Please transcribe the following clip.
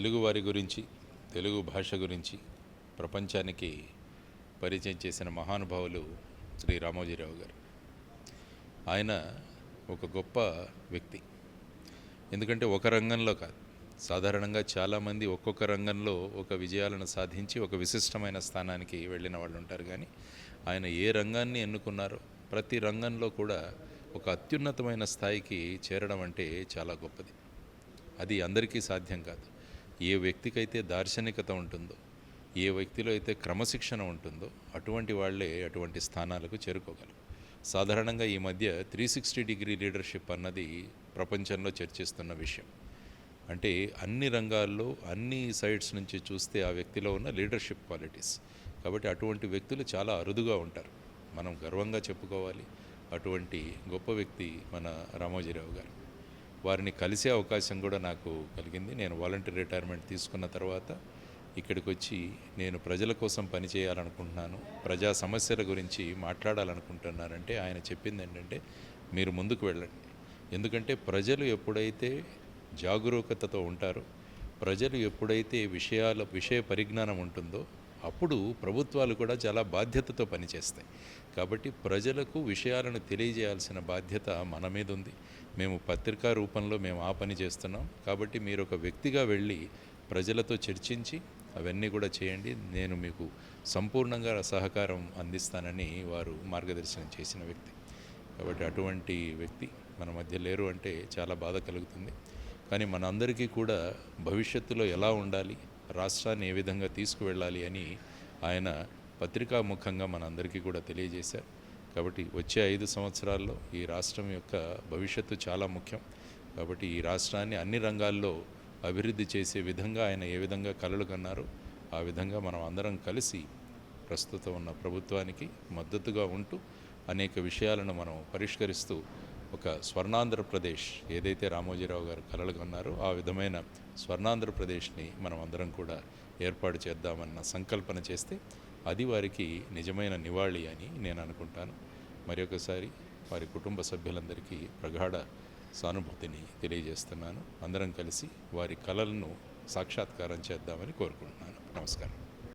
తెలుగువారి గురించి తెలుగు భాష గురించి ప్రపంచానికి పరిచయం చేసిన మహానుభావులు శ్రీ రామోజీరావు గారు. ఆయన ఒక గొప్ప వ్యక్తి. ఎందుకంటే ఒక రంగంలో కాదు. సాధారణంగా చాలామంది ఒక్కొక్క రంగంలో ఒక విజయాలను సాధించి ఒక విశిష్టమైన స్థానానికి వెళ్ళిన వాళ్ళు ఉంటారు. కానీ ఆయన ఏ రంగాన్ని ఎన్నుకున్నారో ప్రతి రంగంలో కూడా ఒక అత్యున్నతమైన స్థాయికి చేరడం అంటే చాలా గొప్పది. అది అందరికీ సాధ్యం కాదు. ఏ వ్యక్తికైతే దార్శనికత ఉంటుందో ఏ వ్యక్తిలో అయితే క్రమశిక్షణ ఉంటుందో అటువంటి వాళ్ళే అటువంటి స్థానాలకు చేరుకోగలరు. సాధారణంగా ఈ మధ్య త్రీ సిక్స్టీ డిగ్రీ లీడర్షిప్ అన్నది ప్రపంచంలో చర్చిస్తున్న విషయం. అంటే అన్ని రంగాల్లో అన్ని సైడ్స్ నుంచి చూస్తే ఆ వ్యక్తిలో ఉన్న లీడర్షిప్ క్వాలిటీస్. కాబట్టి అటువంటి వ్యక్తులు చాలా అరుదుగా ఉంటారు. మనం గర్వంగా చెప్పుకోవాలి. అటువంటి గొప్ప వ్యక్తి మన రామోజీరావు గారు. వారిని కలిసే అవకాశం కూడా నాకు కలిగింది. నేను వాలంటీర్ రిటైర్మెంట్ తీసుకున్న తర్వాత ఇక్కడికి వచ్చి నేను ప్రజల కోసం పనిచేయాలనుకుంటున్నాను ప్రజా సమస్యల గురించి మాట్లాడాలనుకుంటున్నానంటే ఆయన చెప్పింది ఏంటంటే మీరు ముందుకు వెళ్ళండి. ఎందుకంటే ప్రజలు ఎప్పుడైతే జాగరూకతతో ఉంటారో ప్రజలు ఎప్పుడైతే విషయాల విషయ పరిజ్ఞానం ఉంటుందో అప్పుడు ప్రభుత్వాలు కూడా చాలా బాధ్యతతో పనిచేస్తాయి. కాబట్టి ప్రజలకు విషయాలను తెలియజేయాల్సిన బాధ్యత మన మీద ఉంది. మేము పత్రికా రూపంలో మేము ఆ పని చేస్తున్నాం. కాబట్టి మీరు ఒక వ్యక్తిగా వెళ్ళి ప్రజలతో చర్చించి అవన్నీ కూడా చేయండి. నేను మీకు సంపూర్ణంగా సహకారం అందిస్తానని వారు మార్గదర్శనం చేసిన వ్యక్తి. కాబట్టి అటువంటి వ్యక్తి మన మధ్య లేరు అంటే చాలా బాధ కలుగుతుంది. కానీ మనందరికీ కూడా భవిష్యత్తులో ఎలా ఉండాలి రాష్ట్రాన్ని ఏ విధంగా తీసుకువెళ్ళాలి అని ఆయన పత్రికాముఖంగా మనందరికీ కూడా తెలియజేశారు. కాబట్టి వచ్చే ఐదు సంవత్సరాల్లో ఈ రాష్ట్రం యొక్క భవిష్యత్తు చాలా ముఖ్యం. కాబట్టి ఈ రాష్ట్రాన్ని అన్ని రంగాల్లో అభివృద్ధి చేసే విధంగా ఆయన ఏ విధంగా కలలు కన్నారో ఆ విధంగా మనం అందరం కలిసి ప్రస్తుతం ఉన్న ప్రభుత్వానికి మద్దతుగా ఉంటూ అనేక విషయాలను మనం పరిష్కరిస్తూ ఒక స్వర్ణాంధ్రప్రదేశ్ ఏదైతే రామోజీరావు గారు కలలుగా ఉన్నారో ఆ విధమైన స్వర్ణాంధ్రప్రదేశ్ని మనం అందరం కూడా ఏర్పాటు చేద్దామన్న సంకల్పన చేస్తే అది వారికి నిజమైన నివాళి అని నేను అనుకుంటాను. మరి ఒకసారి వారి కుటుంబ సభ్యులందరికీ ప్రగాఢ సానుభూతిని తెలియజేస్తున్నాను. అందరం కలిసి వారి కలలను సాక్షాత్కారం చేద్దామని కోరుకుంటున్నాను. నమస్కారం.